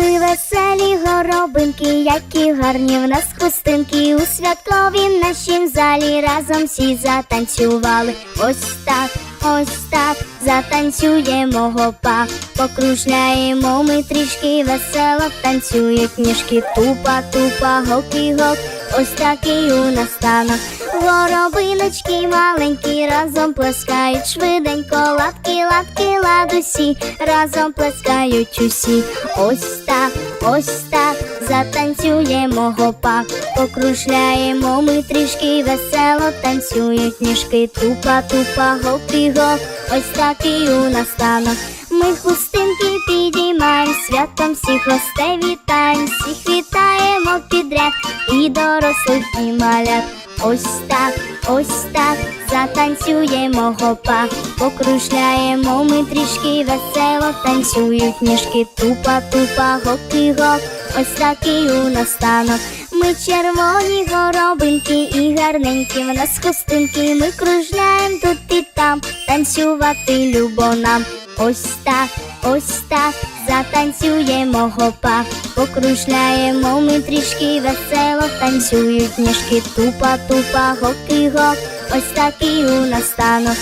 веселі горобинки, які гарні в нас хустинки. У святковім нашім залі разом всі затанцювали. Ось так, ось так, затанцюємо гопа, покружляємо ми трішки весело танцюють ніжки, тупа, тупа, гоки, гоп. Ось такий у нас танок. Горобиночки маленькі разом плескають швиденько, лапки, лапки, ладусі, разом плескають усі. Ось так, ось так, затанцюємо гопак, покружляємо ми трішки весело танцюють ніжки, тупа, тупа, гоки, гоп. Ось такий у нас танок. Ми хустинки підіймаємо, святом всіх гостей вітаємо, всіх вітаємо підряд і дорослих, і малят. Ось так, ось так, затанцюємо гопа, покружляємо ми трішки весело, танцюють ніжки, тупа, тупа, гоки, гоп. Ось такий у нас танок. Ми червоні горобинки і гарненькі в нас хустинки. Ми кружляємо тут і там, танцювати любо нам. Ось так, ось так, затанцюємо гопа, покружляємо ми трішки весело, танцюють ніжки, тупа, тупа, гоки, гоп. Ось такий у нас танок.